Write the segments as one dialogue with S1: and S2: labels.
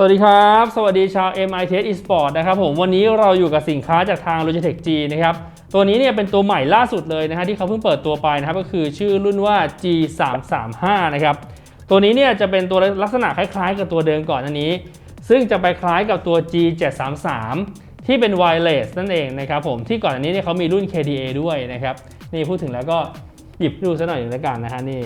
S1: สวัสดีครับ สวัสดีชาว MITS Esport นะครับผมวันนี้เราอยู่กับสินค้าจากทาง Logitech G นะครับตัวนี้เนี่ยเป็นตัวใหม่ล่าสุดเลยนะฮะที่เขาเพิ่งเปิดตัวไปนะครับก็คือชื่อรุ่นว่า G335 นะครับตัวนี้เนี่ยจะเป็นตัวลักษณะคล้ายๆ กับตัวเดิมก่อนอันนี้ ซึ่งจะไปคล้ายกับตัว G733 ที่เป็น wireless นั่นเองนะครับผมที่ก่อนอันนี้เนี่ยเขามีรุ่น KDA ด้วยนะครับนี่พูดถึงแล้วก็หยิบดูซะหน่อยหนึ่งแล้วกันนะฮะนี่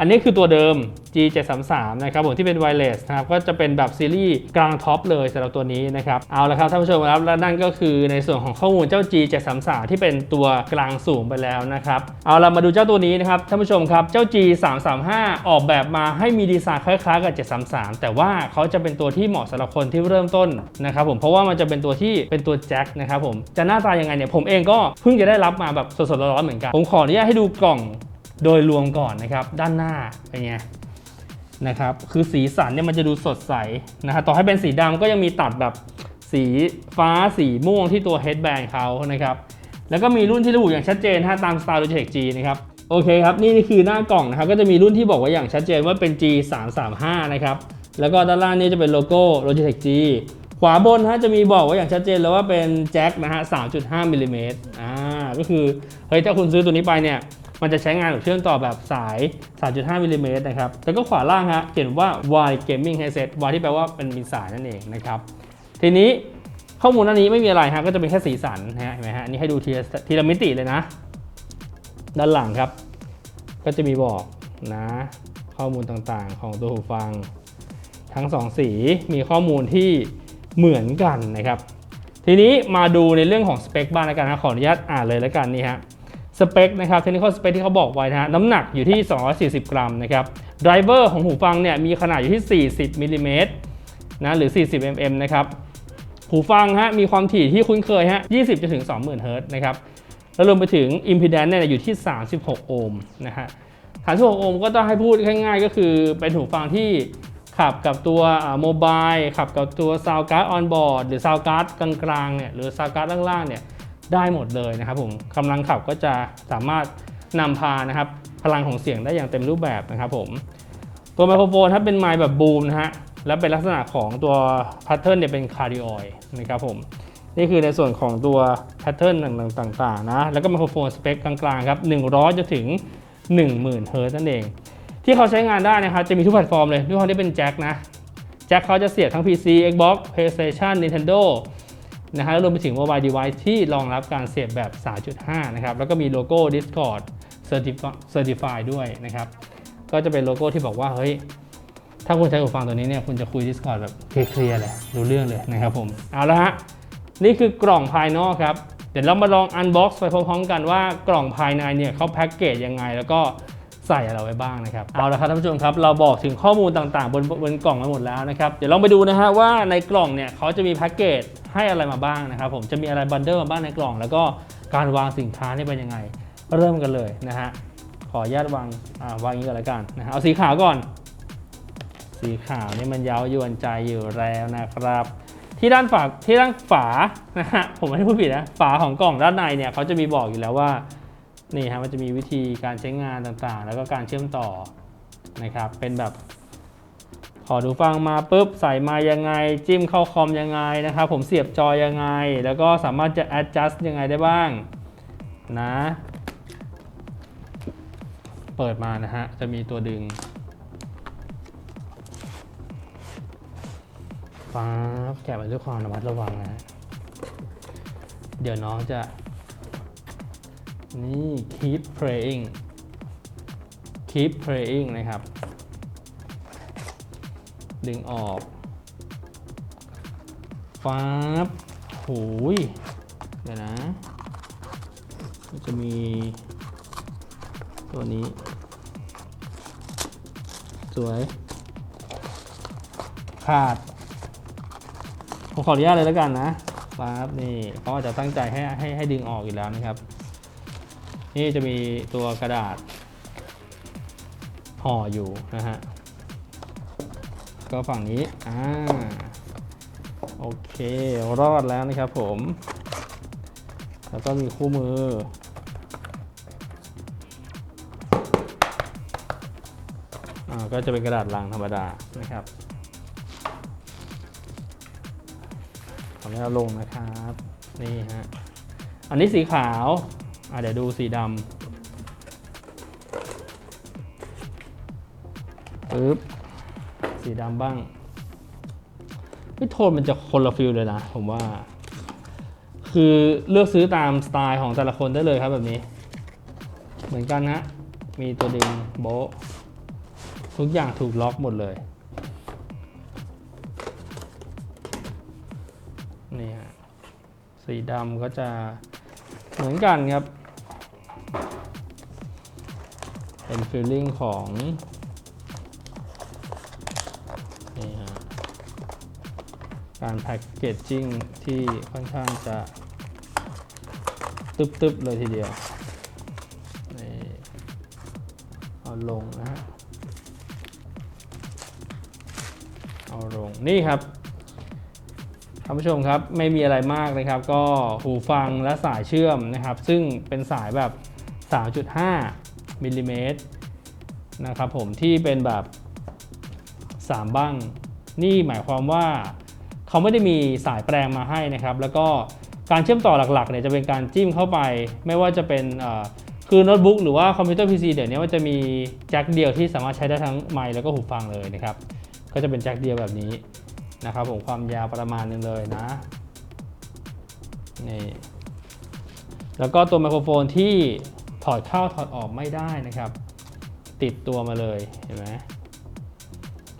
S1: อันนี้คือตัวเดิม G733 นะครับผมที่เป็น wireless นะครับก็จะเป็นแบบซีรีส์กลางท็อปเลยสำหรับตัวนี้นะครับเอาละครับท่านผู้ชมครับและนั่นก็คือในส่วนของข้อมูลเจ้า G733 ที่เป็นตัวกลางสูงไปแล้วนะครับเอาเรามาดูเจ้าตัวนี้นะครับท่านผู้ชมครับเจ้า G335 ออกแบบมาให้มีดีไซน์คล้ายๆกับ 733 แต่ว่าเขาจะเป็นตัวที่เหมาะสำหรับคนที่เริ่มต้นนะครับผมเพราะว่ามันจะเป็นตัวที่เป็นตัวแจ็คนะครับผมจะหน้าตายังไงเนี่ยผมเองก็เพิ่งจะได้รับมาแบบสดๆร้อนๆเหมือนกันผมขออนุญาตให้ดูกล่อง โดยรวมก่อนนะครับ ด้านหน้าเป็นไงนะครับ คือสีสันเนี่ยมันจะดูสดใสนะครับต่อให้เป็นสีดำก็ยังมีตัดแบบสีฟ้าสีม่วงที่ตัว headband เขานะครับ แล้วก็มีรุ่นที่ระบุอย่างชัดเจนฮะตามสไตล์ Logitech G นะครับโอเคครับ นี่นี่คือหน้ากล่องนะครับ ก็จะมีรุ่นที่บอกไว้อย่างชัดเจนว่าเป็น G 3 3 5นะครับ แล้วก็ด้านล่างนี่จะเป็นโลโก้ Logitech G ขวาบนฮะจะมีบอกไว้อย่างชัดเจนแล้วว่าเป็นแจ็คนะฮะ3.5มิลลิเมตรอ่าก็คือเฮ้ยถ้าคุณซื้อตัวนี้ไปเนี่ย มันจะใช้งานแบบเชื่อมต่อแบบสาย 3.5มิลลิเมตรนะครับ แล้วก็ขวาล่างฮะเขียนว่า Y Gaming Headset Y ที่แปลว่าเป็นมีสายนั่นเองนะครับ ทีนี้ข้อมูลอันนี้ไม่มีอะไรฮะก็จะเป็นแค่สีสันนะฮะเห็นไหมฮะอันนี้ให้ดูทีละทีละมิติเลยนะ ด้านหลังครับ ก็จะมีบอกนะ ข้อมูลต่างๆ ของตัวหูฟัง ทั้งสองสีมีข้อมูลที่เหมือนกันนะครับ ทีนี้มาดูในเรื่องของสเปคบ้างแล้วกันนะขออนุญาตอ่านเลยแล้วกันนี่ฮะ สเปคนะครับเทคนิคอลสเปคที่เขาบอกไว้นะฮะน้ำหนักอยู่ที่ 240 กรัมนะครับไดรเวอร์ของหูฟังเนี่ยมีขนาดอยู่ที่ 40มิลลิเมตรนะหรือ 40 mm นะครับหูฟังฮะมีความถี่ที่คุ้นเคยฮะ 20จนถึง 20,000 เฮิรตซ์นะครับ แล้วรวมไปถึง impedance เนี่ยอยู่ที่ 36 โอห์มนะฮะ 36 โอห์มก็ต้องให้พูดง่ายๆ ก็คือเป็นหูฟังที่ขับกับตัวโมบายขับกับตัวซาวการ์ดออนบอร์ดหรือซาวการ์ดกลางๆเนี่ยหรือซาวการ์ดล่างๆเนี่ย ได้หมดเลยนะครับผมกำลังขับก็จะสามารถนำพานะครับพลังของเสียงได้อย่างเต็มรูปแบบนะครับผมตัวไมโครโฟนถ้าเป็นไมค์แบบบูมนะฮะและเป็นลักษณะของตัวแพทเทิร์นเนี่ยเป็นคาร์ดิออยนะครับผมนี่คือในส่วนของตัวแพทเทิร์นต่างๆนะแล้วก็ไมโครโฟนสเปคกลางๆครับ100 จะถึง 10,000เฮิร์ตซ์นั่นเอง ที่เขาใช้งานได้นะครับจะมีทุกแพลตฟอร์มเลยด้วยความที่เป็นแจ็คนะแจ็คเขาจะเสียบทั้ง PC Xbox PlayStation Nintendo นะฮะแล้วรวมไปถึง mobile device ที่รองรับการเสียบแบบ 3.5 นะครับ แล้วก็มีโลโก้ Discord Certify ด้วยนะครับ ก็จะเป็นโลโก้ที่บอกว่า เฮ้ย ถ้าคุณใช้หูฟังตัวนี้เนี่ย คุณจะคุย Discord แบบเคลียร์เลยรู้เรื่องเลยนะครับผม เอาละฮะ นี่คือกล่องภายนอกครับ เดี๋ยวเรามาลอง unbox ไปพร้อมๆกันว่ากล่องภายในเนี่ยเขาแพ็กเกจยังไง แล้วก็ ใส่อะไรไว้บ้างนะครับ เอาละครับท่านผู้ชมครับ เราบอกถึงข้อมูลต่างๆ บนบนกล่องมาหมดแล้วนะครับ เดี๋ยวลองไปดูนะฮะว่าในกล่องเนี่ยเขาจะมีแพ็กเกจให้อะไรมาบ้างนะครับผมจะมีอะไรบันเดิลมาบ้างในกล่อง แล้วก็การวางสินค้านี่เป็นยังไง เริ่มกันเลยนะฮะขออนุญาตวางอ่าวางอย่างนี้ก่อนละกันนะฮะเอาสีขาวก่อน สีขาวนี่มันเย้ายวนใจอยู่แล้วนะครับ ที่ด้านฝาที่ด้านฝานะฮะผมไม่ได้พูดผิดนะฝาของกล่องด้านในเนี่ยเขาจะมีบอกอยู่แล้วว่า นี่ฮะมันจะมีวิธีการใช้งานต่างๆ แล้วก็การเชื่อมต่อนะครับ เป็นแบบขอดูฟังมาปุ๊บใส่มายังไง จิ้มเข้าคอมยังไงนะครับ ผมเสียบจอยังไง แล้วก็สามารถจะ adjust ยังไงได้บ้างนะ เปิดมานะฮะ จะมีตัวดึงฟ้าแกะไปด้วยความระมัดระวังนะ เดี๋ยวน้องจะ นี่ keep praying keep praying นะครับ ดึงออกฟ้าบหูยเดี๋ยวนะจะมีตัวนี้ สวย ขาด ผมขออนุญาตเลยแล้วกันนะฟ้าบนี่เขาอาจจะตั้งใจให้ให้ให้ดึงออกอยู่แล้วนะครับ นี่จะมีตัวกระดาษห่ออยู่นะฮะ ก็ฝั่งนี้ อ่า โอเค รอดแล้วนะครับผม แล้วก็มีคู่มือ อ่า ก็จะเป็นกระดาษลังธรรมดานะครับขออนุญาตลงนะครับ นี่ฮะ อันนี้สีขาว อะเดี๋ยวดูสีดำปึ๊บ สีดำบ้างไม่โทนมันจะคนละฟิลเลยนะ ผมว่า คือเลือกซื้อตามสไตล์ของแต่ละคนได้เลยครับแบบนี้ เหมือนกันนะมีตัวดึงโบทุกอย่างถูกล็อกหมดเลยนี่ฮะสีดำก็จะเหมือนกันครับ เป็นฟีลลิ่งของนี่ฮะการแพ็กเกจจิ้งที่ค่อนข้างจะตึบๆเลยทีเดียวนี่เอาลงนะฮะเอาลงนี่ครับท่านผู้ชมครับไม่มีอะไรมากนะครับ ก็หูฟังและสายเชื่อมนะครับ ซึ่งเป็นสายแบบ 3.5 มิลลิเมตรนะครับผมที่เป็นแบบ 3 บ้าง นี่หมายความว่าเขาไม่ได้มีสายแปลงมาให้นะครับ แล้วก็การเชื่อมต่อหลักๆเนี่ยจะเป็นการจิ้มเข้าไป ไม่ว่าจะเป็นคือโน้ตบุ๊กหรือว่าคอมพิวเตอร์ PC เดี๋ยวนี้มันจะมีแจ็คเดียวที่สามารถใช้ได้ทั้งไมค์แล้วก็หูฟังเลยนะครับ ก็จะเป็นแจ็คเดียวแบบนี้นะครับผมความยาวประมาณนึงเลยนะนี่แล้วก็ตัวไมโครโฟนที่ ถอดเข้าถอดออกไม่ได้นะครับ ติดตัวมาเลยเห็นไหม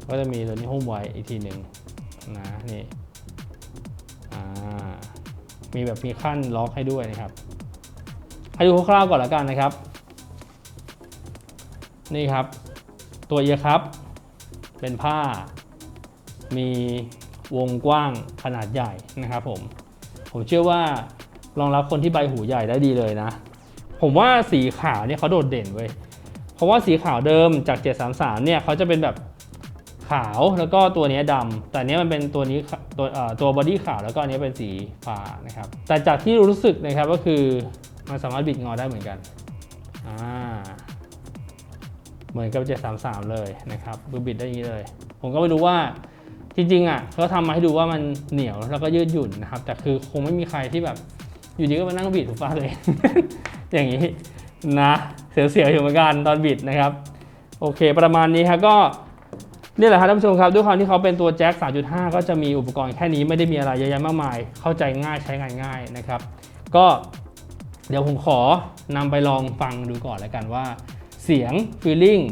S1: ก็จะมีตัวนี้หุ้มไว้อีกทีหนึ่งนะนี่มีแบบมีขั้นล็อกให้ด้วยนะครับให้ดูคร่าวๆก่อนล้วกันนะครับ นี่ครับ ตัวเอียครับ เป็นผ้า มีวงกว้างขนาดใหญ่นะครับผม ผมเชื่อว่ารองรับคนที่ใบหูใหญ่ได้ดีเลยนะ ผมว่าสีขาวเนี่ยเขาโดดเด่นเว้ยเพราะว่าสีขาวเดิมจาก 733 เนี่ยเขาจะเป็นแบบขาวแล้วก็ตัวนี้ดำแต่นเนี้ยมันเป็นตัวนี้ตัวเอ่อตัวบอดี้ขาวแล้วก็อันนี้เป็นสีฟ้านะครับ แต่จากที่รู้สึกนะครับก็คือมันสามารถบิดงอได้เหมือนกันอ่าเหมือนกับ 733 เลยนะครับคือบิดได้อย่างนี้เลย ผมก็ไม่รู้ว่าจริงๆอะเขาทำมาให้ดูว่ามันเหนียวแล้วก็ยืดหยุ่นนะครับ แต่คือคงไม่มีใครที่แบบ อยู่ดีก็มานั่งบีดหูฟ้าเลย อย่างนี้นะเสียวๆอยู่เหมือนกันตอนบิดนะครับ โอเค ประมาณนี้ครับก็นี่แหละครับท่านผู้ชมครับด้วยความที่เขาเป็นตัวแจ็ค 3.5 ก็จะมีอุปกรณ์แค่นี้ไม่ได้มีอะไรเยอะแยะมากมาย เข้าใจง่ายใช้งานง่ายนะครับ ก็เดี๋ยวผมขอนำไปลองฟังดูก่อนแล้วกันว่า เสียง feeling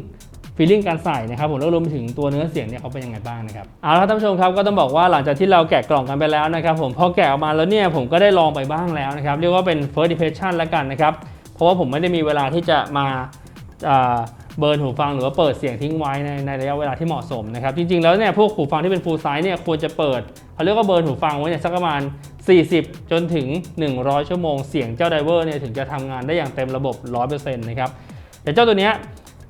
S1: ฟีลลิ่งการใส่นะครับผมแล้วรวมถึงตัวเนื้อเสียงเนี่ยเขาเป็นยังไงบ้างนะครับเอาละครับท่านผู้ชมครับก็ต้องบอกว่าหลังจากที่เราแกะกล่องกันไปแล้วนะครับผมพอแกะออกมาแล้วเนี่ยผมก็ได้ลองไปบ้างแล้วนะครับเรียกว่าเป็น first impression แล้วกันนะครับเพราะว่าผมไม่ได้มีเวลาที่จะมาเบิร์นหูฟังหรือว่าเปิดเสียงทิ้งไว้ในในระยะเวลาที่เหมาะสมนะครับจริงๆแล้วเนี่ยพวกหูฟังที่เป็น full size เนี่ยควรจะเปิดเขาเรียกว่าเบิร์นหูฟังไว้เนี่ยสักประมาณ 40 จนถึง 100 ชั่วโมงเสียงเจ้าไดเวอร์เนี่ยถึงจะทำงานได้อย่างเต็มระบบ 100%นะครับแต่เจ้าตัวเนี้ย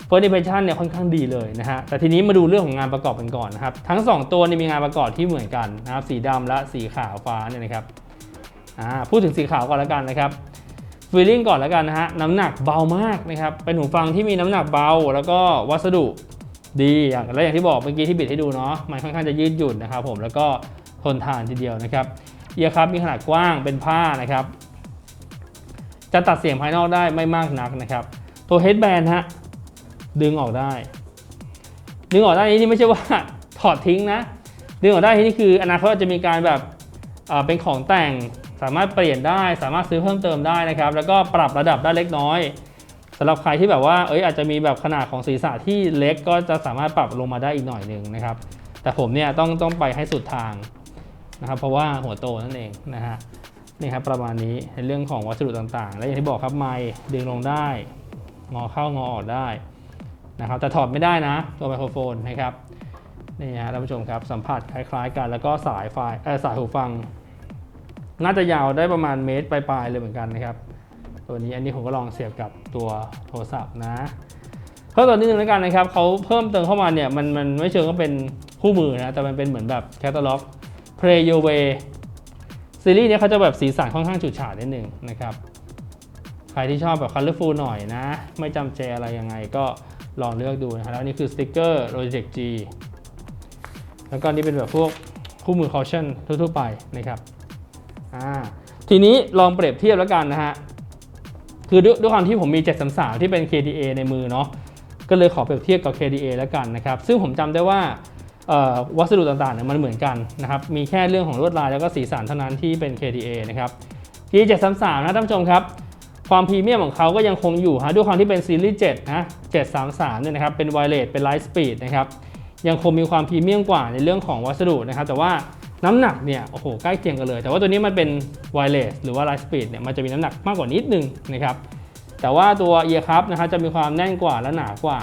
S1: First Impression เนี่ยค่อนข้างดีเลยนะฮะ แต่ทีนี้มาดูเรื่องของงานประกอบกันก่อนนะครับ ทั้ง 2 ตัวนี่มีงานประกอบที่เหมือนกันนะครับ สีดำและสีขาวฟ้าเนี่ยนะครับ อ่า พูดถึงสีขาวก่อนแล้วกันนะครับฟีลลิ่งก่อนแล้วกันนะฮะ น้ำหนักเบามากนะครับ เป็นหูฟังที่มีน้ำหนักเบา แล้วก็วัสดุดีอย่างและอย่างที่บอกเมื่อกี้ที่บิดให้ดูเนาะ มันค่อนข้างจะยืดหยุ่นนะครับผม แล้วก็ทนทานทีเดียวนะครับ เอียร์ครับมีขนาดกว้างเป็นผ้านะครับ จะตัดเสียงภายนอกได้ไม่มากนักนะครับ ตัว headband ฮะ ดึงออกได้ ดึงออกได้นี่ไม่ใช่ว่าถอดทิ้งนะ ดึงออกได้ที่นี่คืออนาคตอาจจะมีการแบบเป็นของแต่งสามารถเปลี่ยนได้ สามารถซื้อเพิ่มเติมได้นะครับ แล้วก็ปรับระดับได้เล็กน้อยสำหรับใครที่แบบว่าเอ้ยอาจจะมีแบบขนาดของศีรษะที่เล็กก็จะสามารถปรับลงมาได้อีกหน่อยหนึ่งนะครับ แต่ผมเนี่ยต้องต้องไปให้สุดทางนะครับเพราะว่าหัวโตนั่นเองนะฮะนี่ครับประมาณนี้ในเรื่องของวัสดุต่างๆ และอย่างที่บอกครับไมค์ดึงลงได้ งอเข้างอออกได้ นะครับแต่ถอดไม่ได้นะ ตัวไมโครโฟนนะครับนี่ฮะท่านผู้ชมครับสัมผัสคล้ายๆ กันแล้วก็สายไฟเออสายหูฟัง น่าจะยาวได้ประมาณเมตรปลายๆเลยเหมือนกันนะครับ ตัวนี้อันนี้ผมก็ลองเสียบกับตัวโทรศัพท์นะเพิ่มตัวนิดนึงแล้วกันนะครับเขาเพิ่มเติมเข้ามาเนี่ยมันมันไม่เชิงว่าเป็นคู่มือนะแต่มันเป็นเหมือนแบบแคตตาล็อก Play Your Way ซีรีส์นี้เขาจะแบบสีสันค่อนข้างฉูดฉาดนิดนึงนะครับ ใครที่ชอบแบบคัลเลอร์ฟูลหน่อยนะ ไม่จำเจอะไรยังไงก็ ลองเลือกดูนะครับแล้วนี่คือสติกเกอร์ Logitech G แล้วก็นี่เป็นแบบพวกคู่มือ caution ทั่วๆไปนะครับอ่าทีนี้ลองเปรียบเทียบแล้วกันนะฮะ คือด้วยด้วยความที่ผมมี 733 ที่เป็น KDA ในมือเนาะก็เลยขอเปรียบเทียบกับ KDA แล้วกันนะครับ ซึ่งผมจำได้ว่าวัสดุต่างๆเนี่ยมันเหมือนกันนะครับ มีแค่เรื่องของลวดลายแล้วก็สีสันเท่านั้นที่เป็น KDA นะครับ G733 นะท่านผู้ชมครับ ความพรีเมียมของเขาก็ยังคงอยู่ฮะด้วยความที่เป็นซีรีส์7นะ733เนี่ยนะครับเป็นไวเลสเป็นไลท์สปีดนะครับยังคงมีความพรีเมียมกว่าในเรื่องของวัสดุนะครับแต่ว่าน้ำหนักเนี่ยโอ้โหใกล้เคียงกันเลย แต่ว่าตัวนี้มันเป็นไวเลสหรือว่าไลท์สปีดเนี่ยมันจะมีน้ำหนักมากกว่านิดนึงนะครับแต่ว่าตัวเอียครับนะครับจะมีความแน่นกว่าและหนากว่า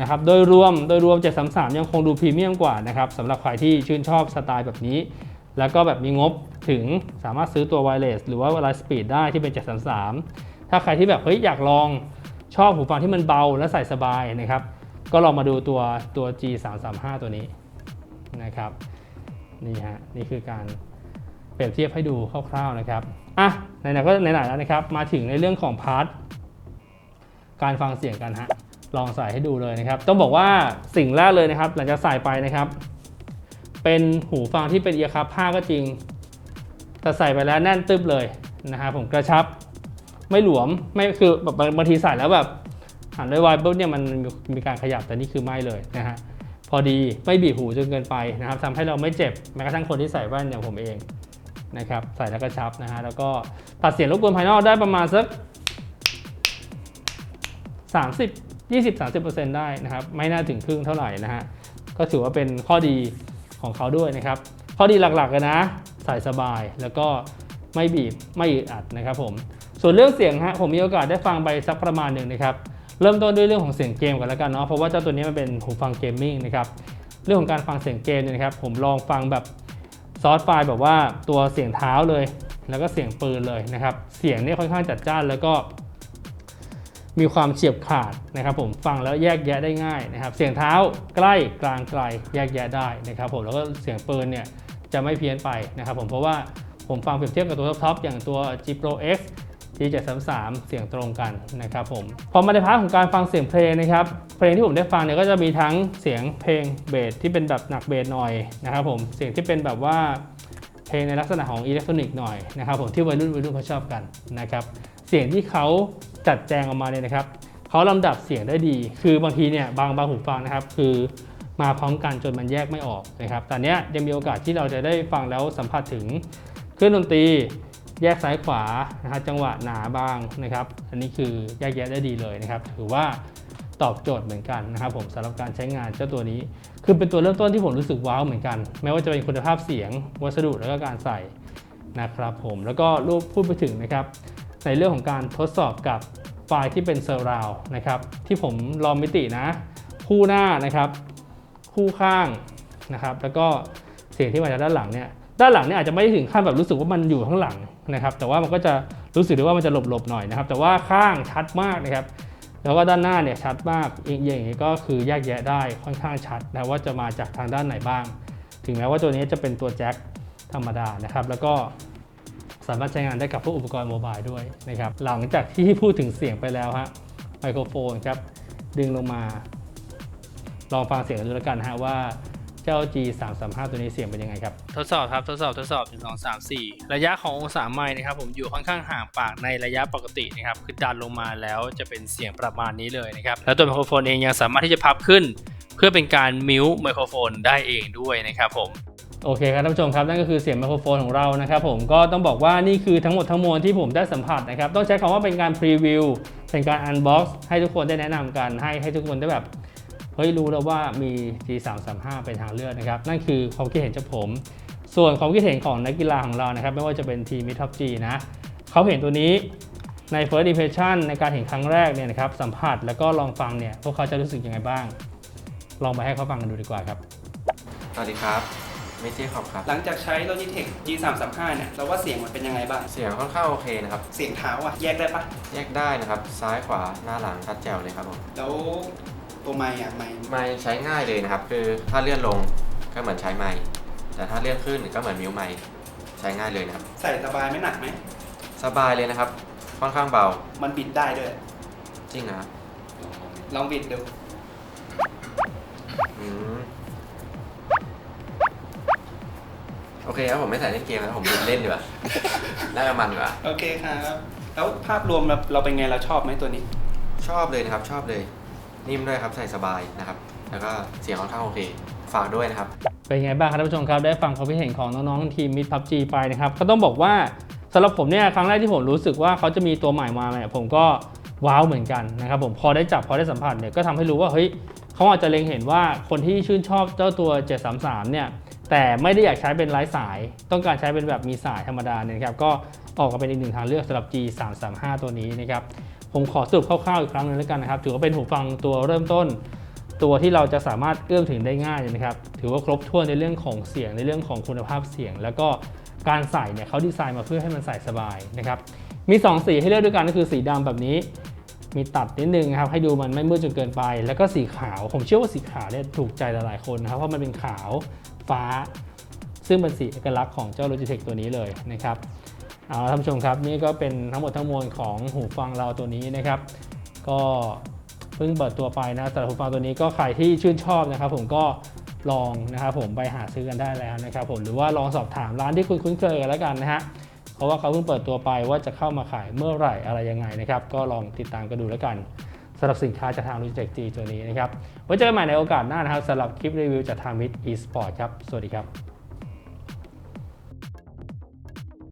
S1: นะครับโดยรวมโดยรวม 733 ยังคงดูพรีเมียมกว่านะครับสำหรับใครที่ชื่นชอบสไตล์แบบนี้ แล้วก็แบบมีงบ ถึงสามารถซื้อตัวไวเลสหรือว่าไลท์สปีดได้ที่เป็น 733 ถ้าใครที่แบบเฮ้ยอยากลองชอบหูฟังที่มันเบาและใส่สบายนะครับ ก็ลองมาดูตัวตัว G335 ตัวนี้นะครับนี่ฮะนี่คือการเปรียบเทียบให้ดูคร่าวๆนะครับอะไหนๆก็ไหนๆแล้วนะครับ มาถึงในเรื่องของพาร์ทการฟังเสียงกันฮะลองใส่ให้ดูเลยนะครับ ต้องบอกว่าสิ่งแรกเลยนะครับ หลังจากใส่ไปนะครับ เป็นหูฟังที่เป็นเอียร์คัพผ้าก็จริง แต่ใส่ไปแล้วแน่นตึบเลยนะครับผมกระชับไม่หลวมไม่คือแบบบางบางทีใส่แล้วแบบหันด้วยวายปุ๊บเนี่ยมันมีการขยับแต่นี่คือไม่เลยนะฮะพอดีไม่บีบหูจนเกินไปนะครับทำให้เราไม่เจ็บแม้กระทั่งคนที่ใส่แว่นอย่างผมเองนะครับใส่แล้วกระชับนะฮะแล้วก็ตัดเสียงรบกวนภายนอกได้ประมาณสัก30 20 30ได้นะครับไม่น่าถึงครึ่งเท่าไหร่นะฮะก็ถือว่าเป็นข้อดีของเขาด้วยนะครับข้อดีหลักๆเลยนะ ใส่สบาย แล้วก็ไม่บีบไม่อึดอัดนะครับผมส่วนเรื่องเสียงฮะผมมีโอกาสได้ฟังไปสักประมาณหนึ่งนะครับเริ่มต้นด้วยเรื่องของเสียงเกมกันแล้วกันเนาะเพราะว่าเจ้าตัวนี้มันเป็นหูฟังเกมมิ่งนะครับเรื่องของการฟังเสียงเกมเนี่ยนะครับ ผมลองฟังแบบซอสไฟล์แบบว่าตัวเสียงเท้าเลย แล้วก็เสียงปืนเลยนะครับ เสียงเนี่ยค่อนข้างจัดจ้านแล้วก็มีความเฉียบขาดนะครับ ผมฟังแล้วแยกแยะได้ง่ายนะครับ เสียงเท้าใกล้กลางไกลแยกแยะได้นะครับ ผมแล้วก็เสียงปืนเนี่ย จะไม่เพี้ยนไปนะครับผมเพราะว่าผมฟังเปรียบเทียบกับตัวท็อปๆอย่างตัว G Pro X G733 เสียงตรงกันนะครับผมพอมาในพาร์ทของการฟังเสียงเพลงนะครับ เพลงที่ผมได้ฟังเนี่ยก็จะมีทั้งเสียงเพลงเบสที่เป็นแบบหนักเบสหน่อยนะครับผมเสียงที่เป็นแบบว่าเพลงในลักษณะของอิเล็กทรอนิกส์หน่อยนะครับผมที่วัยรุ่นวัยรุ่นเขาชอบกันนะครับเสียงที่เขาจัดแจงออกมาเนี่ยนะครับเขาลำดับเสียงได้ดี คือบางทีเนี่ยบางบางหูฟังนะครับ คือ มาพร้อมกันจนมันแยกไม่ออกนะครับต่เนี้ยังมีโอกาสที่เราจะได้ฟังแล้วสัมผัสถึงเครื่องดนตรีแยกซ้ายขวานะครับจังหวะหนาบางนะครับ อันนี้คือแยกแยะได้ดีเลยนะครับ ถือว่าตอบโจทย์เหมือนกันนะครับผมสำหรับการใช้งานเจ้าตัวนี้ คือเป็นตัวเริ่มต้นที่ผมรู้สึกว้าวเหมือนกัน ไม่ว่าจะเป็นคุณภาพเสียง วัสดุแล้วก็การใส่นะครับผมแล้วก็รูปพูดไปถึงนะครับ ในเรื่องของการทดสอบกับไฟล์ที่เป็นเซอร์ราวนะครับที่ผมลองมิตินะ คู่หน้านะครับ คู่ข้างนะครับ แล้วก็เสียงที่มาจากด้านหลังเนี่ย ด้านหลังเนี่ยอาจจะไม่ถึงขั้นแบบรู้สึกว่ามันอยู่ข้างหลังนะครับ แต่ว่ามันก็จะรู้สึกได้ว่ามันจะหลบๆหน่อยนะครับ แต่ว่าข้างชัดมากนะครับ แล้วก็ด้านหน้าเนี่ยชัดมากเองอย่างนี้ก็คือแยกแยะได้ค่อนข้างชัดนะว่าจะมาจากทางด้านไหนบ้าง ถึงแม้ว่าตัวนี้จะเป็นตัวแจ็คธรรมดานะครับ แล้วก็สามารถใช้งานได้กับพวกอุปกรณ์โมบายด้วยนะครับ หลังจากที่พูดถึงเสียงไปแล้วฮะไมโครโฟนครับดึงลงมา ลองฟังเสียงกันดูแล้วกันฮะว่าเจ้า G 3 3 5ตัวนี้เสียงเป็นยังไงครับ ทดสอบครับ ทดสอบทดสอบ1 2 3 4 ระยะขององศาไมค์นะครับผมอยู่ค่อนข้างห่างปากในระยะปกตินะครับคือดันลงมาแล้วจะเป็นเสียงประมาณนี้เลยนะครับ แล้วตัวไมโครโฟนเองยังสามารถที่จะพับขึ้น เพื่อเป็นการมิวไมโครโฟนได้เองด้วยนะครับผมโอเคครับท่านผู้ชมครับนั่นก็คือเสียงไมโครโฟนของเรานะครับผมก็ต้องบอกว่านี่คือทั้งหมดทั้งมวลที่ผมได้สัมผัสนะครับต้องใช้คำว่าเป็นการพรีวิวเป็นการอันบ็อกซ์ให้ทุกคนได้แนะนำกันให้ให้ทุกคนได้แบบ เฮ้ยรู้แล้วว่ามี G335 เป็นทางเลือกนะครับนั่นคือความคิดเห็นจากผม ส่วนความคิดเห็นของนักกีฬาของเรานะครับไม่ว่าจะเป็นทีมมิท็อปจีนะเขาเห็นตัวนี้ใน first impression ในการเห็นครั้งแรกเนี่ยนะครับสัมผัสแล้วก็ลองฟังเนี่ยพวกเขาจะรู้สึกยังไงบ้าง ลองไปให้เขาฟังกันดูดีกว่าครับ
S2: สวัสดีครับเมจิขอบครับ
S3: หลังจากใช้ Logitech G335 เนี่ยเราว่าเสียงมันเป็นยังไงบ้าง
S2: เสียงค่อนข้างโอเคนะครับ
S3: เสียงเท้าอะแยกได้ปะ
S2: แยกได้นะครับ ซ้ายขวาหน้าหลังชัดแจ๋วเลยครับผม
S3: แล้ว ตัวไมค์อะไมค์
S2: ไม่ใช้ง่ายเลยนะครับ คือถ้าเลื่อนลงก็เหมือนใช้ไม้แต่ถ้าเลื่อนขึ้นก็เหมือนมิวไม้ใช้ง่ายเลยนะครับ
S3: ใส่สบายไม่หนักไหม
S2: สบายเลยนะครับ ค่อนข้างเบา
S3: มันบิดได้ด้วย
S2: จริงนะครับ
S3: ลองบิดดู
S2: อืมโอโอเคครับผมไม่ใส่เล่นเกมแล้วผมหยุดเล่นดีกว่าน่าจะมันกว่า
S3: โอเคครับ แล้วภาพรวมแบบเราเป็นไงเราชอบไหมตัวนี้
S2: ชอบเลยนะครับ ชอบเลย นิ่มด้วยครับใส่สบายนะครับ แล้วก็เสียงค่อนข้างโอเค ฝากด้วยนะครับ
S1: เป็นไงบ้างครับท่านผู้ชมครับได้ฟังความคิดเห็นของน้องๆทีมมิดพับจีไปนะครับก็ต้องบอกว่าสำหรับผมเนี่ยครั้งแรกที่ผมรู้สึกว่าเขาจะมีตัวใหม่มาเนี่ยผมก็ว้าวเหมือนกันนะครับผมพอได้จับพอได้สัมผัสเนี่ยก็ทำให้รู้ว่าเฮ้ยเขาอาจจะเล็งเห็นว่าคนที่ชื่นชอบเจ้าตัว 733 เนี่ยแต่ไม่ได้อยากใช้เป็นไร้สาย ต้องการใช้เป็นแบบมีสายธรรมดาเนี่ยครับก็ออกมาเป็นอีกหนึ่งทางเลือกสำหรับ G335 ตัวนี้นะครับ ผมขอสรุปคร่าวๆอีกครั้งหนึงแล้วกันนะครับ ถือว่าเป็นหูฟังตัวเริ่มต้น ตัวที่เราจะสามารถเอื้อมถึงได้ง่ายนะครับ ถือว่าครบถ้วนในเรื่องของเสียงในเรื่องของคุณภาพเสียง แล้วก็การใส่เนี่ยเขาดีไซน์มาเพื่อให้มันใส่สบายนะครับ มี 2 สีให้เลือกด้วยกันก็คือสีดำแบบนี้ มีตัดนิดนึงนะครับให้ดูมันไม่มืดจนเกินไป แล้วก็สีขาว ผมเชื่อว่าสีขาวเนี่ยถูกใจหลายๆคนนะครับเพราะมันเป็นขาวฟ้า ซึ่งเป็นสีเอกลักษณ์ของเจ้า Logitech ตัวนี้เลยนะครับ เอาท่านผู้ชมครับนี่ก็เป็นทั้งหมดทั้งมวลของหูฟังเราตัวนี้นะครับ ก็เพิ่งเปิดตัวไปนะแต่หูฟังตัวนี้ก็ใครที่ชื่นชอบนะครับ ผมก็ลองนะครับผมไปหาซื้อกันได้แล้วนะครับ ผมหรือว่าลองสอบถามร้านที่คุณคุ้นเคยกันแล้วกันนะฮะเพราะว่าเขาเพิ่งเปิดตัวไปว่าจะเข้ามาขายเมื่อไหร่อะไรยังไงนะครับ ก็ลองติดตามกันดูแล้วกันสำหรับสินค้าจากทาง Logitech G ตัวนี้นะครับไว้เจอกันใหม่ในโอกาสหน้านะครับสำหรับคลิปรีวิวจากทาง Mid Esport ครับ สวัสดีครับ